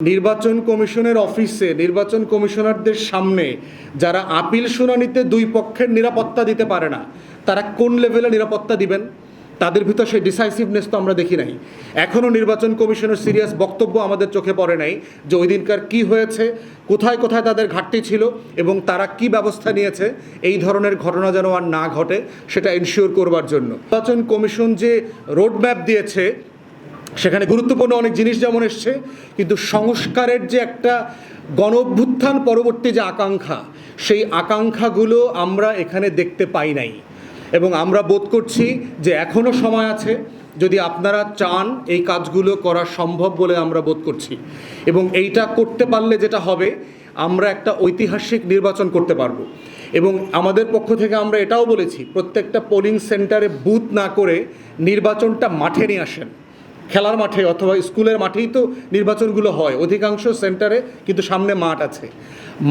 নির্বাচন কমিশনের অফিসে নির্বাচন কমিশনারদের সামনে যারা আপিল শুনানিতে দুই পক্ষের নিরাপত্তা দিতে পারে না, তারা কোন লেভেলে নিরাপত্তা দিবেন? তাদের ভিতর সেই ডিসাইসিভনেস তো আমরা দেখি নাই। এখনও নির্বাচন কমিশনের সিরিয়াস বক্তব্য আমাদের চোখে পড়ে নাই যে ওই দিনকার কী হয়েছে, কোথায় কোথায় তাদের ঘাটতি ছিল এবং তারা কি ব্যবস্থা নিয়েছে, এই ধরনের ঘটনা যেন আর না ঘটে, সেটা এনশিওর করবার জন্য। নির্বাচন কমিশন যে রোডম্যাপ দিয়েছে সেখানে গুরুত্বপূর্ণ অনেক জিনিস যেমন এসছে, কিন্তু সংস্কারের যে একটা গণ অভ্যুত্থান পরবর্তী যে আকাঙ্ক্ষা, সেই আকাঙ্ক্ষাগুলো আমরা এখানে দেখতে পাই নাই। এবং আমরা বোধ করছি যে এখনও সময় আছে, যদি আপনারা চান এই কাজগুলো করা সম্ভব বলে আমরা বোধ করছি। এবং এইটা করতে পারলে যেটা হবে, আমরা একটা ঐতিহাসিক নির্বাচন করতে পারব। এবং আমাদের পক্ষ থেকে আমরা এটাও বলেছি, প্রত্যেকটা পোলিং সেন্টারে বুথ না করে নির্বাচনটা মাঠে নিয়ে আসেন। খেলার মাঠে অথবা স্কুলের মাঠেই তো নির্বাচনগুলো হয়। অধিকাংশ সেন্টারে কিন্তু সামনে মাঠ আছে।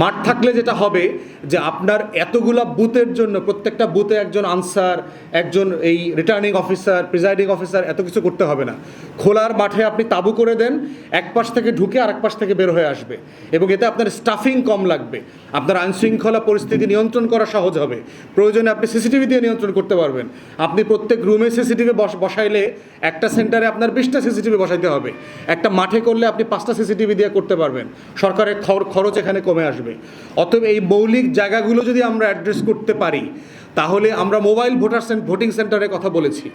মাঠ থাকলে যেটা হবে যে আপনার এতগুলা বুথের জন্য, প্রত্যেকটা বুথে একজন আনসার, একজন এই রিটার্নিং অফিসার প্রিজাইডিং অফিসার এত কিছু করতে হবে না। খোলার মাঠে আপনি তাবু করে দেন, এক পাশ থেকে ঢুকে আরেক পাশ থেকে বের হয়ে আসবে এবং এতে আপনার স্টাফিং কম লাগবে। আপনার আইনশৃঙ্খলা পরিস্থিতি নিয়ন্ত্রণ করা সহজ হবে। প্রয়োজনে আপনি সিসিটিভি দিয়ে নিয়ন্ত্রণ করতে পারবেন। আপনি প্রত্যেক রুমে সিসিটিভি বসাইলে একটা সেন্টারে আপনার বিশটা সিসিটিভি বসাইতে হবে। একটা মাঠে করলে আপনি পাঁচটা সিসিটিভি দিয়ে করতে পারবেন। সরকারের খর- খরচ এখানে কমে আসবে। অতএব এই মৌলিক জায়গাগুলো যদি আমরা অ্যাড্রেস করতে পারি তাহলে আমরা মোবাইল ভোটার ভোটিং সেন্টারের কথা বলেছি।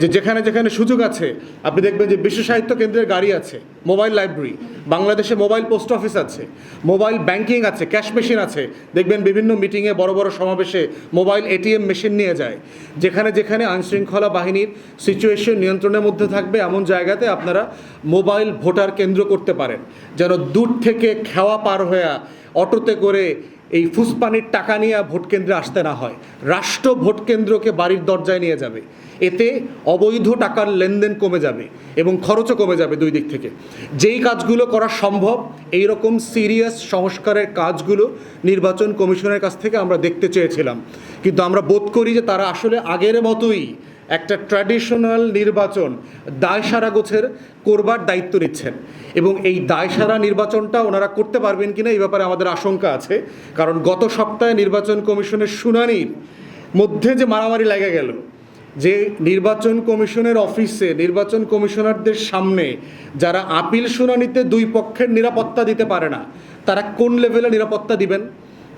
যে যেখানে যেখানে সুযোগ আছে, আপনি দেখবেন যে বিশ্ব সাহিত্য কেন্দ্রের গাড়ি আছে, মোবাইল লাইব্রেরি, বাংলাদেশে মোবাইল পোস্ট অফিস আছে, মোবাইল ব্যাংকিং আছে, ক্যাশ মেশিন আছে। দেখবেন বিভিন্ন মিটিংয়ে বড় বড় সমাবেশে মোবাইল এটিএম মেশিন নিয়ে যায়। যেখানে যেখানে আইনশৃঙ্খলা বাহিনীর সিচুয়েশন নিয়ন্ত্রণের মধ্যে থাকবে, এমন জায়গাতে আপনারা মোবাইল ভোটার কেন্দ্র করতে পারেন। যেন দূর থেকে খেওয়া পার হয়ে অটোতে করে এই ফুসপানির টাকা নিয়ে ভোট কেন্দ্রে আসতে না হয়। রাষ্ট্র ভোট কেন্দ্রকে বাড়ির দরজায় নিয়ে যাবে। এতে অবৈধ টাকার লেনদেন কমে যাবে এবং খরচও কমে যাবে দুই দিক থেকে। যেই কাজগুলো করা সম্ভব এই রকম সিরিয়াস সংস্কারের কাজগুলো নির্বাচন কমিশনের কাছ থেকে আমরা দেখতে চেয়েছিলাম। কিন্তু আমরা বোধ করি যে তারা আসলে আগের মতোই একটা ট্র্যাডিশনাল নির্বাচন দায়সারা গোছের করবার দায়িত্ব নিচ্ছেন। এবং এই দায়সারা নির্বাচনটা ওনারা করতে পারবেন কিনা এই ব্যাপারে আমাদের আশঙ্কা আছে। কারণ গত সপ্তাহে নির্বাচন কমিশনের শুনানির মধ্যে যে মারামারি লেগে গেল, যে নির্বাচন কমিশনের অফিসে নির্বাচন কমিশনারদের সামনে যারা আপিল শুনানিতে দুই পক্ষের নিরাপত্তা দিতে পারে না, তারা কোন লেভেলে নিরাপত্তা দিবেন?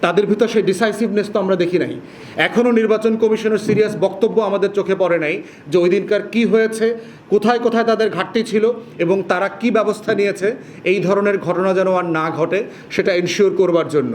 তাদের ভিতর সেই ডিসাইসিভনেস তো আমরা দেখি নাই। এখনও নির্বাচন কমিশনের সিরিয়াস বক্তব্য আমাদের চোখে পড়ে নাই যে ওই দিনকার কী হয়েছে, কোথায় কোথায় তাদের ঘাটতি ছিল এবং তারা কি ব্যবস্থা নিয়েছে, এই ধরনের ঘটনা যেন আর না ঘটে, সেটা এনশিওর করবার জন্য।